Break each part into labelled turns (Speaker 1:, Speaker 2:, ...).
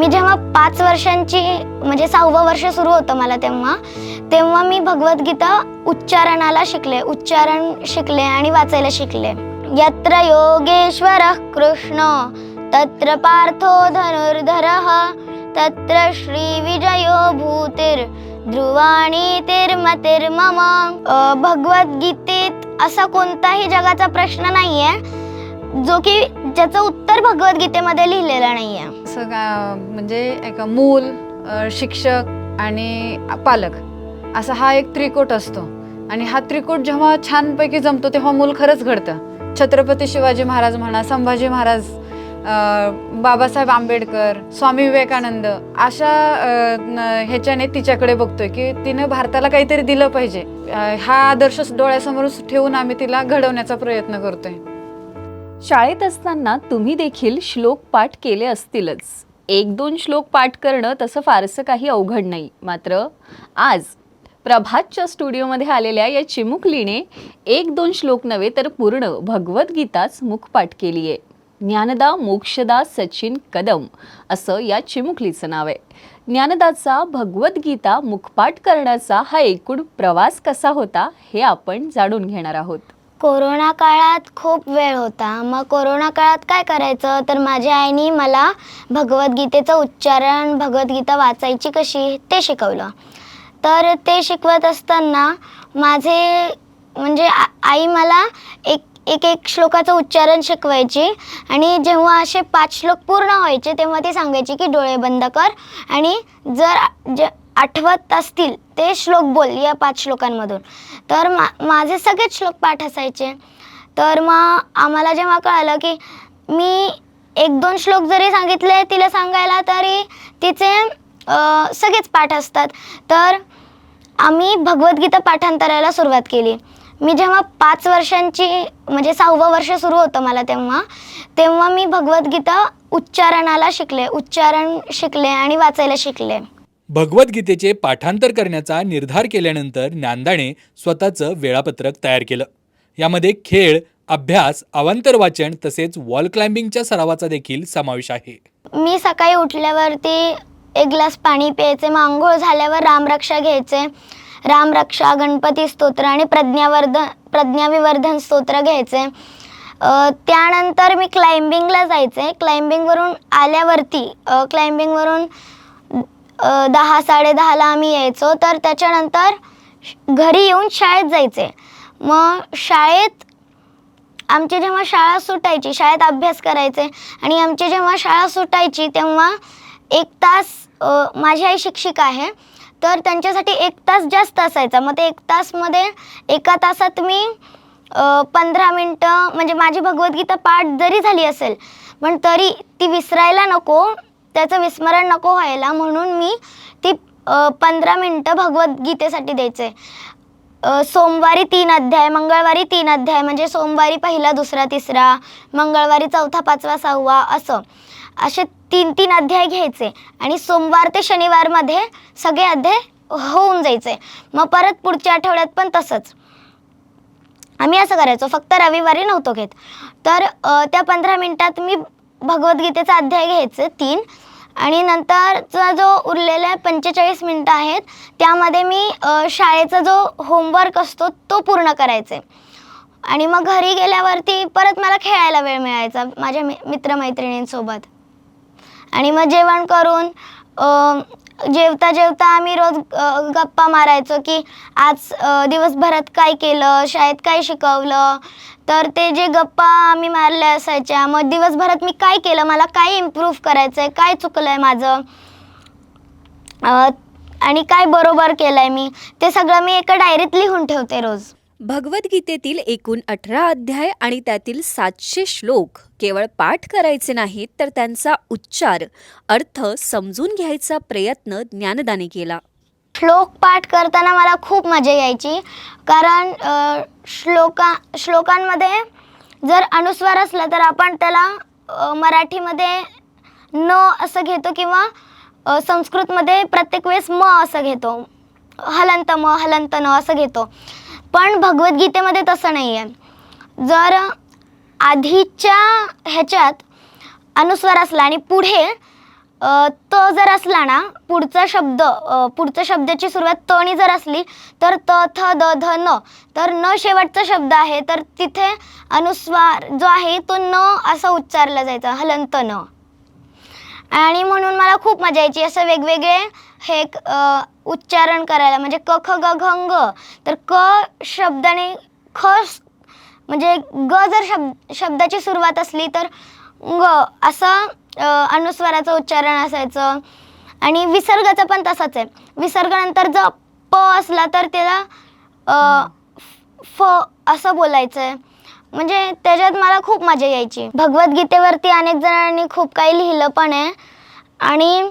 Speaker 1: मी जेव्हा पाच वर्षांची म्हणजे सहावं वर्ष सुरू होतं मला तेव्हा तेव्हा मी भगवद्गीता उच्चारणाला शिकले. उच्चारण शिकले आणि वाचायला शिकले. यत्र योगेश्वर कृष्ण तत्र पार्थो धनुर्धर तत्र श्री विजयो भूतिर ध्रुवाणी तिर्मतिर्मम। भगवद्गीतेत असा कोणताही जगाचा प्रश्न नाहीये. जो की ज्याचं उत्तर भगवद्गीतेमध्ये लिहिलेलं नाहीये.
Speaker 2: असं का म्हणजे एक मूल अ, शिक्षक आणि पालक असा हा एक त्रिकोट असतो. आणि हा त्रिकोट जेव्हा छानपैकी जमतो तेव्हा मूल खरंच घडतं. छत्रपती शिवाजी महाराज म्हणा संभाजी महाराज अ, बाबासाहेब आंबेडकर स्वामी विवेकानंद अशा अ, न- ह्याच्याने तिच्याकडे बघतोय की तिनं भारताला काहीतरी दिलं पाहिजे. अ, हा आदर्श डोळ्यासमोर ठेवून आम्ही तिला घडवण्याचा प्रयत्न करतोय.
Speaker 3: शाळेत असताना तुम्ही देखील श्लोक पाठ केले असतीलच. एक दोन श्लोक पाठ करणं तसं फारसं काही अवघड नाही. मात्र आज प्रभातच्या स्टुडिओमध्ये आलेल्या या चिमुकलीने एक दोन श्लोक नव्हे तर पूर्ण भगवद्गीताच मुखपाठ केली आहे ज्ञानदा मोक्षदा सचिन कदम असं या चिमुकलीचं नाव आहे. ज्ञानदाचा भगवद्गीता मुखपाठ करण्याचा हा एकूण प्रवास कसा होता हे आपण जाणून घेणार आहोत.
Speaker 1: कोरोना काळात खूप वेळ होता. मग कोरोना काळात काय करायचं? तर माझ्या आईने मला भगवद्गीतेचं उच्चारण भगवद्गीता वाचायची कशी ते शिकवलं. तर ते शिकवत असताना माझे म्हणजे आ- आई मला एक एक एक श्लोकाचं उच्चारण शिकवायची आणि जेव्हा असे पाच श्लोक पूर्ण व्हायचे तेव्हा ती सांगायची की डोळे बंद कर आणि जर आ- जे आठवत असतील ते श्लोक बोल या पाच श्लोकांमधून. तर मा माझे सगळेच श्लोक पाठ असायचे. तर मग आम्हाला जेव्हा कळालं की मी एक दोन श्लोक जरी सांगितले तिला सांगायला तरी तिचे सगळेच पाठ असतात. तर आम्ही भगवद्गीता पाठांतरायला सुरुवात केली. मी जेव्हा पाच वर्षांची म्हणजे सहावं वर्ष सुरू होतं मला तेव्हा तेव्हा मी भगवद्गीता उच्चारणाला शिकले. उच्चारण शिकले आणि वाचायला शिकले.
Speaker 4: भगवद्गीतेचे पाठांतर करण्याचा निर्धार केल्यानंतर ज्ञानदाने स्वतःचं वेळापत्रक तयार केलं. यामध्ये खेळ अभ्यास अवांतर वाचन तसेच वॉल क्लाइम्बिंगच्या सरावाचा देखील समावेश आहे.
Speaker 1: मी सकाळी उठल्यावरती एक ग्लास पाणी प्यायचे मग आंघोळ झाल्यावर रामरक्षा घ्यायचे. रामरक्षा गणपती स्तोत्र आणि प्रज्ञावर्धन प्रज्ञाविवर्धन स्तोत्र घ्यायचे. त्यानंतर मी क्लाइम्बिंगला जायचे. क्लाइम्बिंगवरून आल्यावरती क्लाइम्बिंगवरून दहा साडेदहाला आम्ही यायचो. तर त्याच्यानंतर घरी येऊन शाळेत जायचे. मग शाळेत आमची जेव्हा शाळा सुटायची शाळेत अभ्यास करायचे आणि आमची जेव्हा शाळा सुटायची तेव्हा एक तास माझी आई शिक्षिका आहे. तर त्यांच्यासाठी एक तास जास्त असायचा. मग ते एक तासमध्ये एका तासात मी पंधरा मिनटं म्हणजे माझी भगवद्गीता पाठ जरी झाली असेल पण तरी ती विसरायला नको. त्याचं विस्मरण नको व्हायला म्हणून मी ती पंधरा मिनटं भगवद्गीतेसाठी द्यायचे. सोमवारी तीन अध्याय मंगळवारी तीन अध्याय म्हणजे सोमवारी पहिला दुसरा तिसरा मंगळवारी चौथा पाचवा सहावा असं. असे तीन तीन अध्याय घ्यायचे आणि सोमवार ते शनिवारमध्ये सगळे अध्याय होऊन जायचे. मग परत पुढच्या आठवड्यात पण तसंच. आम्ही असं करायचो फक्त रविवारी नव्हतो घेत. तर त्या पंधरा मिनटात मी भगवद्गीतेचा अध्याय घ्यायचे तीन. आणि नंतरचा जो उरलेला पंचेचाळीस मिनटं आहेत त्यामध्ये मी शाळेचा जो होमवर्क असतो तो पूर्ण करायचे आणि मग घरी गेल्यावरती परत मला खेळायला वेळ मिळायचा माझ्या मि मित्रमैत्रिणींसोबत. आणि मग जेवण करून जेवता जेवता आम्ही रोज गप्पा मारायचो की आज दिवसभरात काय केलं शाळेत काय शिकवलं तर ते जे गप्पा आम्ही मारल्या असायच्या मग दिवसभरात मी काय केलं? मला काय इम्प्रूव्ह करायचं आहे काय चुकलं आहे माझं आणि काय बरोबर केलं आहे मी? ते सगळं मी एका डायरीत लिहून ठेवते रोज.
Speaker 5: भगवद्गीतेतील एकूण अठरा अध्याय आणि त्यातील सातशे श्लोक केवळ पाठ करायचे नाहीत तर त्यांचा उच्चार अर्थ समजून घ्यायचा प्रयत्न ज्ञानदाने केला.
Speaker 1: श्लोक पाठ करताना मला खूप मजा यायची. कारण श्लोका श्लोकांमध्ये जर अनुस्वार असला तर आपण त्याला मराठीमध्ये न असं घेतो किंवा संस्कृतमध्ये प्रत्येक वेळेस म असं घेतो. हलंत म हलंत न असं घेतो. पण भगवद्गीतेमध्ये तसं नाही आहे जर आधीच्या ह्याच्यात अनुस्वार असला आणि पुढे त जर असला ना पुढचा शब्द पुढच्या शब्दाची सुरुवात तणी जर असली तर त थ द ध न. तर न शेवटचा शब्द आहे तर तिथे अनुस्वार जो आहे तो न असा उच्चारला जायचा हलंत न. आणि म्हणून मला खूप मजा यायची असं वेगवेगळे हे उच्चारण करायला. म्हणजे क ख ग घ ग तर क शब्दाने ख म्हणजे ग जर शब्द शब्दाची सुरुवात असली तर ग असं अनुस्वाराचं उच्चारण असायचं. आणि विसर्गाचं पण तसंच आहे. विसर्गानंतर जर प असला तर त्याला फ असं बोलायचं आहे. म्हणजे त्याच्यात मला खूप मजा यायची. भगवद्गीतेवरती अनेक जणांनी खूप काही लिहिलं पण आहे. आणि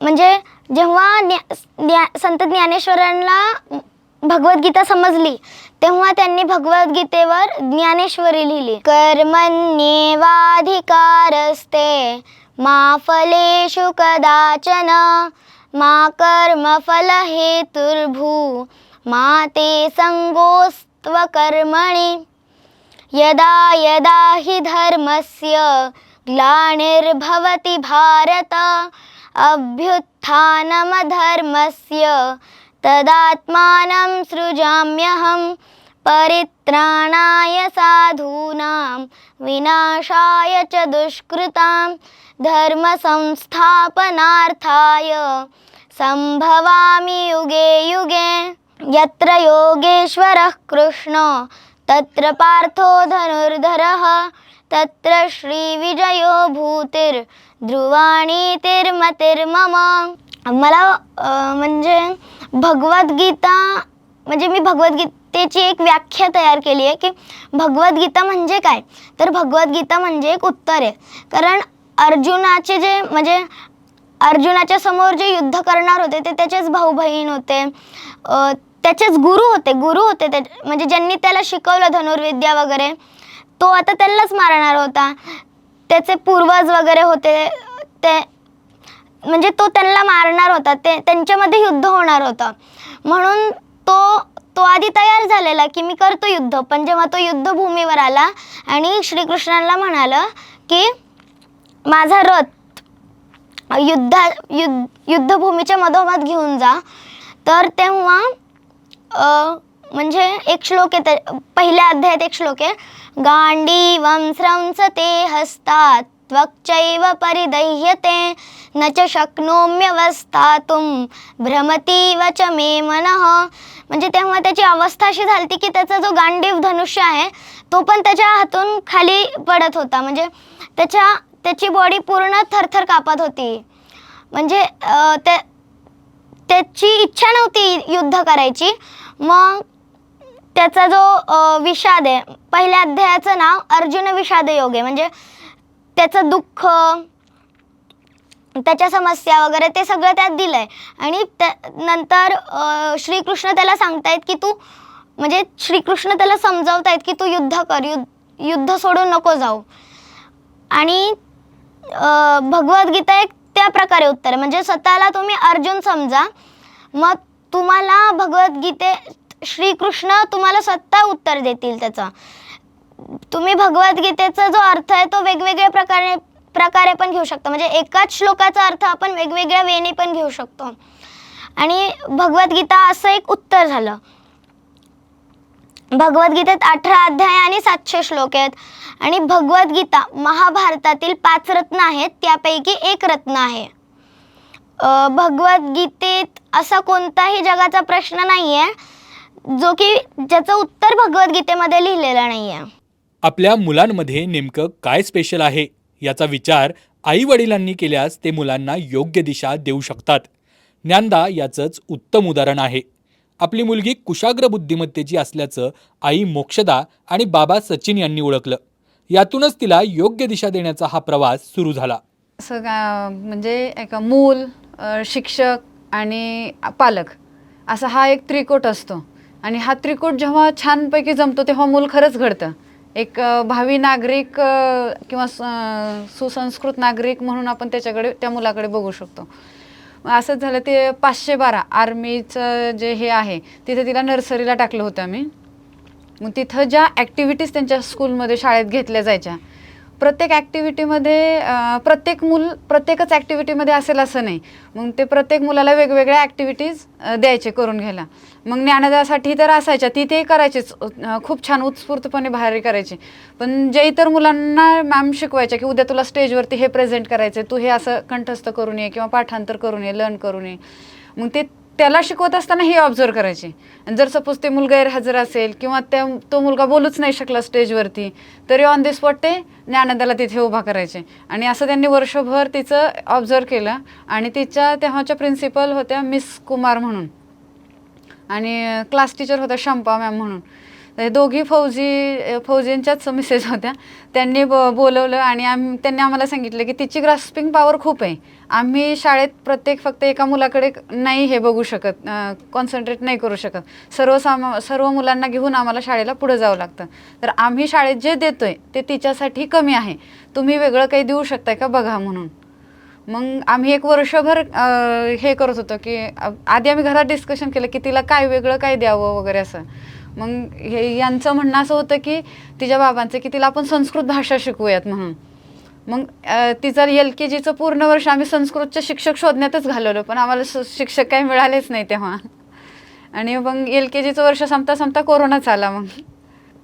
Speaker 1: म्हणजे जेव्हा ज्ञा संत ज्ञानेश्वरांना भगवद्गीता समजली तेव्हा त्यांनी भगवद्गीतेवर ज्ञानेश्वरी लिहिली. कर्मण्येवाधिकारस्ते मा फलेषु कदाचन मा कर्मफलहेतुर्भू मा ते सङ्गोस्त्वकर्मणि। यदा यदा हि धर्मस्य ग्लानिर्भवति भारत अभ्युत्थानमधर्मस्य तदात्मानं सृजाम्यहं परित्राणाय साधूनां विनाशाय च दुष्कृतां धर्मसंस्थापनार्थाय सम्भवामि युगे युगे। यत्र योगेश्वरः कृष्ण तत्र पार्थो धनुर्धरः तत्र श्रीविजयो भूतिर्ध्रुवाणीतिर्मतिर्मम मला म्हणजे भगवद्गीता म्हणजे मी भगवद्गीतेची एक व्याख्या तयार केली आहे की भगवद्गीता म्हणजे काय? तर भगवद्गीता म्हणजे एक उत्तर आहे. कारण अर्जुनाचे जे म्हणजे अर्जुनाच्या समोर जे युद्ध करणार होते ते त्याचेच भाऊ बहीण होते त्याचेच गुरु होते गुरु होते त्या म्हणजे ज्यांनी त्याला शिकवलं धनुर्विद्या वगैरे तो आता त्यालाच मारणार होता. त्याचे पूर्वज वगैरे होते ते म्हणजे तो त्यांना मारणार होता ते त्यांच्यामध्ये युद्ध होणार होतं. म्हणून तो तो आधी तयार झालेला की मी करतो युद्ध. पण जेव्हा तो युद्धभूमीवर आला आणि श्रीकृष्णाला म्हणाला की माझा रथ युद्धा युद्ध युद्धभूमीच्या मधोमध घेऊन जा. तर तेव्हा म्हणजे एक श्लोक आहे त्या- पहिल्या अध्यायात एक श्लोक आहे. गांडीवं ते हसतात. त्वक्चैव परिदह्यते न च शक्नोम्यवस्थातुं भ्रमतीव च मे मनः। म्हणजे तेव्हा त्याची अवस्था अशी झाली की त्याचा जो गांडीव धनुष्य आहे तो पण त्याच्या हातून खाली पडत होता. म्हणजे त्याच्या त्याची बॉडी पूर्ण थरथर कापत होती. म्हणजे त्या त्याची इच्छा नव्हती युद्ध करायची. मग त्याचा जो विषाद आहे पहिल्या अध्यायाचं नाव अर्जुन विषाद योग आहे. म्हणजे त्याचं दुःख त्याच्या समस्या वगैरे ते सगळं त्यात दिलं आहे आणि त्या नंतर श्रीकृष्ण त्याला सांगतायत की तू म्हणजे श्रीकृष्ण त्याला समजावतायत की तू युद्ध कर युद्ध युद्ध सोडून नको जाऊ. आणि भगवद्गीता एक त्या प्रकारे उत्तर आहे. म्हणजे स्वतःला तुम्ही अर्जुन समजा मग तुम्हाला भगवद्गीते श्रीकृष्ण तुम्हाला स्वतः उत्तर देतील त्याचं. तुम्ही भगवद्गीतेचा जो अर्थ आहे तो वेगवेगळ्या प्रकारे प्रकारे पण घेऊ शकतो. म्हणजे एकाच श्लोकाचा अर्थ आपण वेगवेगळ्या वेने पण घेऊ शकतो. आणि भगवद्गीता असं एक उत्तर झालं. भगवद्गीतेत अठरा अध्याय आणि सातशे श्लोक आहेत. आणि भगवद्गीता महाभारतातील पाच रत्न आहेत. त्यापैकी एक रत्न आहे. भगवद्गीतेत असा कोणताही जगाचा प्रश्न नाही आहे जो की ज्याचं उत्तर भगवद्गीतेमध्ये लिहिलेलं नाही आहे
Speaker 4: आपल्या मुलांमध्ये नेमकं काय स्पेशल आहे? याचा विचार आई वडिलांनी केल्यास ते मुलांना योग्य दिशा देऊ शकतात. ज्ञानदा याचंच उत्तम उदाहरण आहे. आपली मुलगी कुशाग्र बुद्धिमत्तेची असल्याचं आई मोक्षदा आणि बाबा सचिन यांनी ओळखलं. यातूनच तिला योग्य दिशा देण्याचा हा प्रवास सुरू झाला.
Speaker 2: असं का म्हणजे एक मूल अ, शिक्षक आणि पालक असा हा एक त्रिकोट असतो. आणि हा त्रिकोट जेव्हा छानपैकी जमतो तेव्हा मूल खरंच घडतं. एक भावी नागरिक किंवा स- सुसंस्कृत नागरिक म्हणून आपण त्याच्याकडे त्या मुलाकडे बघू शकतो. मग असंच झालं ते पाचशे बारा आर्मीचं जे हे आहे तिथे तिला नर्सरीला टाकलं होतं आम्ही. मग तिथं ज्या ॲक्टिव्हिटीज त्यांच्या स्कूलमध्ये शाळेत घेतल्या जायच्या प्रत्येक ॲक्टिव्हिटीमध्ये प्रत्येक मूल प्रत्येकच ॲक्टिव्हिटीमध्ये असेल असं नाही. मग ते प्रत्येक मुलाला वेगवेगळ्या ॲक्टिव्हिटीज द्यायचे करून घ्यायला. मग ज्ञानदासाठी तर असायच्या ती ते करायचेच खूप छान उत्स्फूर्तपणे बाहेर करायचे. पण जे इतर मुलांना मॅम शिकवायच्या की उद्या तुला स्टेजवरती हे प्रेझेंट करायचं तू हे असं कंठस्थ करून ये किंवा पाठांतर करून ये लर्न करून ये. मग ते त्याला शिकवत असताना हे ऑब्झर्व करायचे. आणि जर सपोज ते मुलगा गैरहजर असेल किंवा त्या तो मुलगा बोलूच नाही शकला स्टेजवरती तरी ऑन दी स्पॉट ते ज्ञानदाला तिथे उभा करायचे. आणि असं त्यांनी वर्षभर तिचं ऑब्झर्व केलं आणि तिच्या तेव्हाच्या प्रिन्सिपल होत्या मिस कुमार म्हणून. आणि क्लास टीचर होत्या शंपा मॅम म्हणून. हे दोघी फौजी फौजींच्याच मिसेस होत्या. त्यांनी ब बोलवलं आणि आम त्यांनी आम्हाला सांगितलं की तिची ग्रास्पिंग पॉवर खूप आहे. आम्ही शाळेत प्रत्येक फक्त एका मुलाकडे नाही हे बघू शकत कॉन्सन्ट्रेट नाही करू शकत. सर्व सामा सर्व मुलांना घेऊन आम्हाला शाळेला पुढं जावं लागतं. तर आम्ही शाळेत जे देतो आहे ते तिच्यासाठी कमी आहे. तुम्ही वेगळं काही देऊ शकताय का बघा म्हणून. मग आम्ही एक वर्षभर हे करत होतो की आधी आम्ही घरात डिस्कशन केलं की तिला काय वेगळं काय द्यावं वगैरे असं. मग हे यांचं म्हणणं असं होतं की तिच्या बाबांचं की तिला आपण संस्कृत भाषा शिकवूयात म्हणून. मग तिचं एल के जीचं पूर्ण वर्ष आम्ही संस्कृतचे शिक्षक शोधण्यातच घालवलं पण आम्हाला स- शिक्षक काही मिळालेच नाही तेव्हा. आणि मग एल के जीचं वर्ष संपता संपता कोरोनाच आला मग.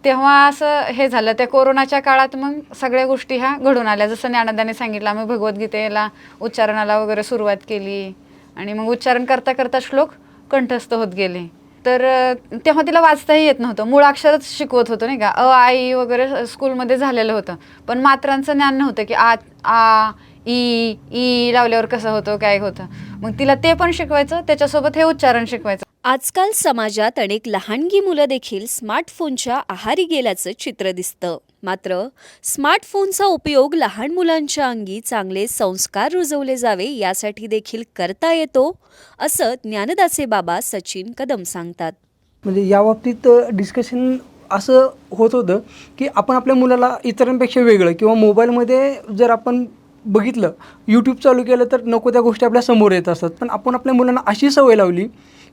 Speaker 2: तेव्हा असं हे झालं त्या कोरोनाच्या काळात मग सगळ्या गोष्टी ह्या घडून आल्या. जसं ज्ञानदाने सांगितलं आम्ही भगवद्गीतेला उच्चारणाला वगैरे सुरुवात केली. आणि मग उच्चारण करता करता श्लोक कंठस्थ होत गेले. तर तेव्हा तिला वाचताही येत नव्हतं. मुळाक्षरच शिकवत होतं नाही का? अ आई वगैरे स्कूलमध्ये झालेलं होतं. पण मात्रांचं ज्ञान नव्हतं की आ आ ई ई लावल्यावर कसं होतं काय होतं. मग तिला ते पण शिकवायचं त्याच्यासोबत हे उच्चारण शिकवायचं.
Speaker 5: आजकाल समाजात अनेक लहानगी मुलं देखील स्मार्टफोनच्या आहारी गेल्याचं चित्र दिसतं. मात्र स्मार्टफोनचा उपयोग लहान मुलांच्या अंगी चांगले संस्कार रुजवले जावे यासाठी देखील करता येतो असं ज्ञानदाचे बाबा सचिन कदम सांगतात.
Speaker 6: म्हणजे या बाबतीत डिस्कशन असं होत होतं की आपण आपल्या मुलाला इतरांपेक्षा वेगळं किंवा मोबाईलमध्ये जर आपण बघितलं यूट्यूब चालू केलं तर नको त्या गोष्टी आपल्यासमोर येत असतात. पण आपण आपल्या मुलांना अशी सवय लावली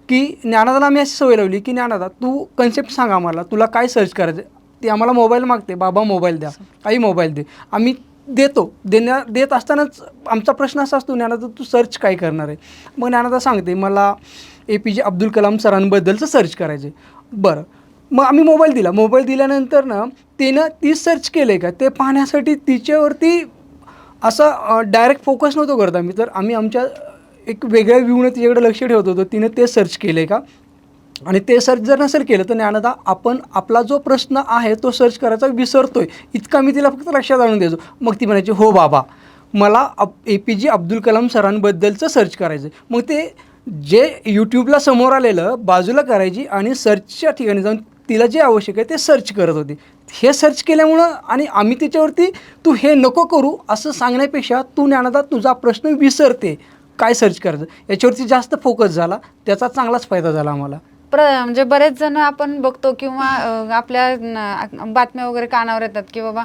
Speaker 6: की ज्ञानादाला आम्ही अशी सवय लावली की ज्ञानादा तू कन्सेप्ट सांग आम्हाला. तुला काय सर्च करायचं ती आम्हाला मोबाईल मागते बाबा मोबाईल द्या आई मोबाईल दे. आम्ही देतो. देण्या देत असतानाच आमचा प्रश्न असा असतो ज्ञानादा तू सर्च काय करणार आहे? मग ज्ञानादा सांगते मला ए पी जे अब्दुल कलाम सरांबद्दलचं सर्च करायचे बरं. मग आम्ही मोबाईल दिला. मोबाईल दिल्यानंतर ना तिनं ती सर्च केलं आहे का? ते पाहण्यासाठी तिच्यावरती असं डायरेक्ट फोकस नव्हतो करत आम्ही. तर आम्ही आमच्या एक वेगळ्या व्ह्यूनं तिच्याकडे लक्ष ठेवत होतो. तिनं ते सर्च केलं आहे का? आणि ते सर्च जर नसेल केलं तर ज्ञानदा आपण आपला जो प्रश्न आहे तो सर्च करायचा विसरतो आहे इतका मी तिला फक्त लक्षात आणून द्यायचो मग ती म्हणायची हो बाबा मला अप ए पी जे अब्दुल कलाम सरांबद्दलचं सर्च करायचं मग ते जे यूट्यूबला समोर आलेलं बाजूला करायची आणि सर्चच्या ठिकाणी जाऊन तिला जे आवश्यक आहे ते सर्च करत होती. हे सर्च केल्यामुळं आणि आम्ही तिच्यावरती तू हे नको करू असं सांगण्यापेक्षा तू ज्ञानदा तुझा प्रश्न विसरते. काय सर्च करायचं? याच्यावरती जास्त फोकस झाला. त्याचा चांगलाच फायदा झाला आम्हाला.
Speaker 2: प्र म्हणजे बरेच जण आपण बघतो किंवा अ, आपल्या न, बातम्या वगैरे कानावर येतात की बाबा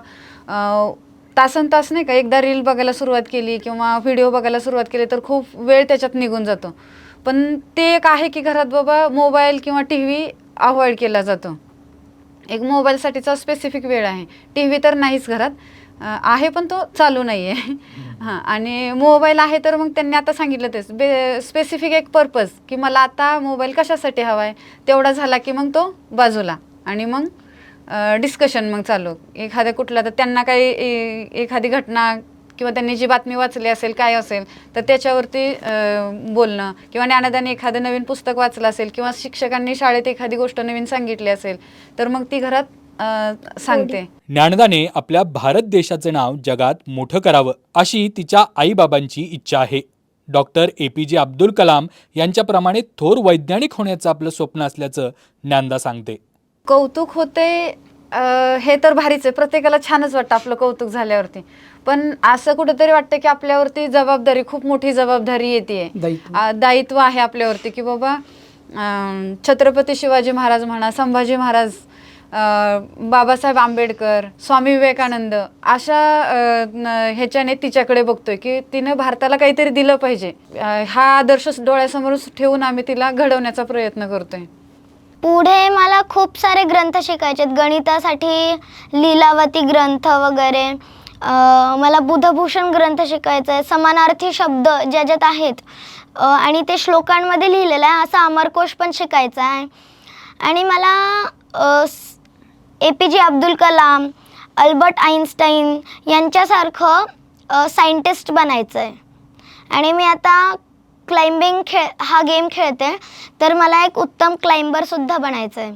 Speaker 2: अ, तासन तास नाही का एकदा रील बघायला सुरुवात केली किंवा व्हिडिओ बघायला सुरुवात केली तर खूप वेळ त्याच्यात निघून जातो. पण ते एक आहे की घरात बाबा मोबाईल किंवा टी व्ही अवॉइड केला जातो. एक मोबाईलसाठीचा स्पेसिफिक वेळ आहे. टी व्ही तर नाहीच घरात. आहे पण तो चालू नाही आहे हां आणि मोबाईल आहे तर मग त्यांनी आता सांगितलं तेच बे स्पेसिफिक एक पर्पज की मला आता मोबाईल कशासाठी हवा आहे तेवढा झाला की मग तो बाजूला. आणि मग डिस्कशन मग चालू. एखाद्या कुठला तर त्यांना काही ए- एखादी घटना किंवा त्यांनी जी बातमी वाचली असेल काय असेल तर त्याच्यावरती बोलणं. किंवा ज्ञानदाने एखादं नवीन पुस्तक वाचलं असेल किंवा शिक्षकांनी शाळेत एखादी गोष्ट नवीन सांगितली असेल तर मग ती घरात अ, सांगते.
Speaker 4: ज्ञानदाने आपल्या भारत देशाचं नाव जगात मोठं करावं अशी तिच्या आईबाबांची इच्छा आहे. डॉक्टर ए पी जे अब्दुल कलाम यांच्याप्रमाणे थोर वैज्ञानिक होण्याचं आपलं स्वप्न असल्याचं ज्ञानदा सांगते.
Speaker 2: कौतुक होते अ, हे तर भारीच आहे. प्रत्येकाला छानच वाटतं आपलं कौतुक झाल्यावरती. पण असं कुठेतरी वाटतं की आपल्यावरती जबाबदारी खूप मोठी जबाबदारी येते
Speaker 6: दायित्व.
Speaker 2: दायित्व आहे आपल्यावरती की बाबा अं, छत्रपती शिवाजी महाराज म्हणा संभाजी महाराज बाबासाहेब आंबेडकर स्वामी विवेकानंद अशा न- ह्याच्याने तिच्याकडे बघतोय की तिनं भारताला काहीतरी दिलं पाहिजे. हा आदर्श डोळ्यासमोर ठेवून आम्ही तिला घडवण्याचा प्रयत्न करतोय.
Speaker 1: पुढे मला खूप सारे ग्रंथ शिकायचे आहेत. गणितासाठी लीलावती ग्रंथ वगैरे. मला बुधभूषण ग्रंथ शिकायचा आहे समानार्थी शब्द ज्या ज्यात आहेत. आणि ते श्लोकांमध्ये लिहिलेलं आहे. असा अमरकोश पण शिकायचा आहे. आणि मला A P J Abdul Kalam Albert Einstein यांच्यासारखं scientist बनायचं आहे आणि मी आता क्लाइम्बिंग खेळ हा गेम खेळते तर मला एक उत्तम क्लाइंबरसुद्धा बनायचं आहे